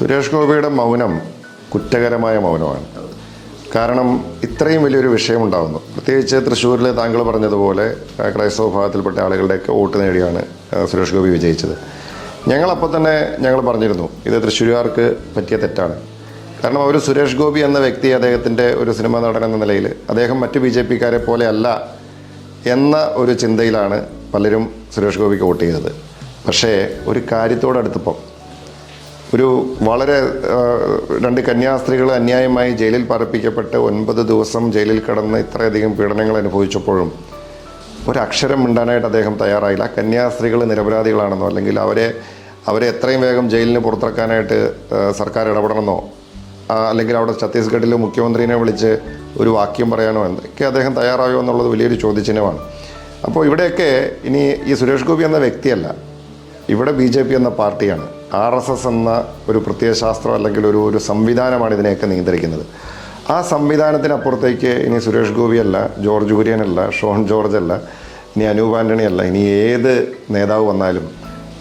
സുരേഷ് ഗോപിയുടെ മൗനം കുറ്റകരമായ മൗനമാണ്. കാരണം ഇത്രയും വലിയൊരു വിഷയമുണ്ടാകുന്നു പ്രത്യേകിച്ച് തൃശ്ശൂരിൽ താങ്കൾ പറഞ്ഞതുപോലെ ക്രൈസ്തവ വിഭാഗത്തിൽപ്പെട്ട ആളുകളുടെയൊക്കെ വോട്ട് നേടിയാണ് സുരേഷ് ഗോപി വിജയിച്ചത്. ഞങ്ങളപ്പോൾ തന്നെ ഞങ്ങൾ പറഞ്ഞിരുന്നു ഇത് തൃശ്ശൂരുകാർക്ക് പറ്റിയ തെറ്റാണ്. കാരണം അവർ സുരേഷ് ഗോപി എന്ന വ്യക്തി അദ്ദേഹത്തിന്റെ ഒരു സിനിമാ നടൻ എന്ന നിലയിൽ അദ്ദേഹം മറ്റ് ബി ജെ പിക്കാരെ പോലെ അല്ല എന്ന ഒരു ചിന്തയിലാണ് പലരും സുരേഷ് ഗോപിക്ക് വോട്ട് ചെയ്തത്. പക്ഷേ ഒരു കാര്യത്തോടടുത്തപ്പം ഒരു വളരെ രണ്ട് കന്യാസ്ത്രീകൾ അന്യായമായി ജയിലിൽ പാർപ്പിക്കപ്പെട്ട് ഒൻപത് ദിവസം ജയിലിൽ കിടന്ന് ഇത്രയധികം പീഡനങ്ങൾ അനുഭവിച്ചപ്പോഴും ഒരക്ഷരം മിണ്ടാനായിട്ട് അദ്ദേഹം തയ്യാറായില്ല. കന്യാസ്ത്രീകൾ നിരപരാധികളാണെന്നോ അല്ലെങ്കിൽ അവരെ അവരെ എത്രയും വേഗം ജയിലിന് പുറത്തിറക്കാനായിട്ട് സർക്കാർ ഇടപെടണമെന്നോ അല്ലെങ്കിൽ അവിടെ ഛത്തീസ്ഗഡിലെ മുഖ്യമന്ത്രിനെ വിളിച്ച് ഒരു വാക്യം പറയാനോ എന്തൊക്കെ അദ്ദേഹം തയ്യാറായോ എന്നുള്ളത് വലിയൊരു ചോദ്യചിഹ്നമാണ്. അപ്പോൾ ഇവിടെയൊക്കെ ഇനി ഈ സുരേഷ് ഗോപി എന്ന വ്യക്തിയല്ല ഇവിടെ ബി ജെ പി എന്ന പാർട്ടിയാണ്. ആർ എസ് എസ് എന്ന ഒരു പ്രത്യയശാസ്ത്രം അല്ലെങ്കിൽ ഒരു ഒരു സംവിധാനമാണ് ഇതിനെയൊക്കെ നിയന്ത്രിക്കുന്നത്. ആ സംവിധാനത്തിനപ്പുറത്തേക്ക് ഇനി സുരേഷ് ഗോപിയല്ല ജോർജ് കുര്യനല്ല ഷോൺ ജോർജ് അല്ല ഇനി അനൂപ് ആന്റണി അല്ല ഇനി ഏത് നേതാവ് വന്നാലും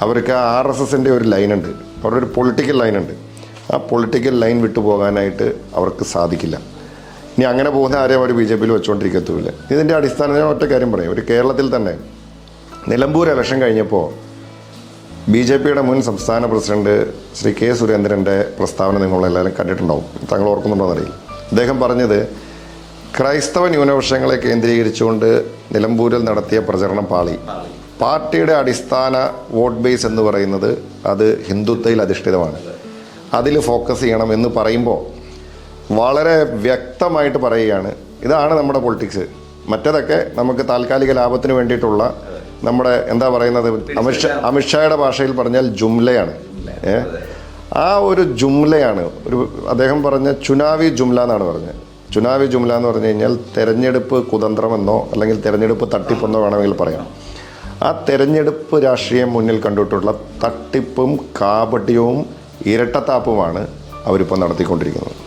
അവർക്ക് ആ ആർ എസ് എസിന്റെ ഒരു ലൈനുണ്ട്. അവരുടെ ഒരു പൊളിറ്റിക്കൽ ലൈനുണ്ട്. ആ പൊളിറ്റിക്കൽ ലൈൻ വിട്ടു പോകാനായിട്ട് അവർക്ക് സാധിക്കില്ല. ഇനി അങ്ങനെ പോകുന്ന ആരെയും അവർ ബി ജെ പിയിൽ വെച്ചുകൊണ്ടിരിക്കത്തുമില്ല ഇതിന്റെ അടിസ്ഥാനത്തിൽ ഒറ്റ കാര്യം പറയും. ഒരു കേരളത്തിൽ തന്നെ നിലമ്പൂർ ഇലക്ഷൻ കഴിഞ്ഞപ്പോൾ ബി ജെ പിയുടെ മുൻ സംസ്ഥാന പ്രസിഡന്റ് ശ്രീ കെ സുരേന്ദ്രന്റെ പ്രസ്താവന നിങ്ങൾ എല്ലാവരും കണ്ടിട്ടുണ്ടാവും. താങ്കൾ ഓർക്കുന്നുണ്ടോയെന്നറിയില്ല അദ്ദേഹം പറഞ്ഞത് ക്രൈസ്തവ ന്യൂനപക്ഷങ്ങളെ കേന്ദ്രീകരിച്ചുകൊണ്ട് നിലമ്പൂരിൽ നടത്തിയ പ്രചരണം പാളി. പാർട്ടിയുടെ അടിസ്ഥാന വോട്ട് ബേസ് എന്ന് പറയുന്നത് അത് ഹിന്ദുത്വയിൽ അധിഷ്ഠിതമാണ്. അതിൽ ഫോക്കസ് ചെയ്യണം എന്ന് പറയുമ്പോൾ വളരെ വ്യക്തമായിട്ട് പറയുകയാണ് ഇതാണ് നമ്മുടെ പൊളിറ്റിക്സ്. മറ്റതൊക്കെ നമുക്ക് താൽക്കാലിക ലാഭത്തിന് വേണ്ടിയിട്ടുള്ള നമ്മുടെ എന്താ പറയുന്നത്? അമിത്ഷാ അമിത്ഷായുടെ ഭാഷയിൽ പറഞ്ഞാൽ ജുംലയാണ്. ഏ? ആ ഒരു ജുംലയാണ്. ഒരു അദ്ദേഹം പറഞ്ഞ ചുനാവി ജുംല എന്നാണ് പറഞ്ഞത്. ചുനാവി ജുംല എന്ന് പറഞ്ഞു കഴിഞ്ഞാൽ തെരഞ്ഞെടുപ്പ് കുതന്ത്രമെന്നോ അല്ലെങ്കിൽ തെരഞ്ഞെടുപ്പ് തട്ടിപ്പെന്നോ വേണമെങ്കിൽ പറയാം. ആ തെരഞ്ഞെടുപ്പ് രാഷ്ട്രീയം മുന്നിൽ കണ്ടിട്ടുള്ള തട്ടിപ്പും കാപട്യവും ഇരട്ടത്താപ്പുമാണ് അവരിപ്പോൾ നടത്തിക്കൊണ്ടിരിക്കുന്നത്.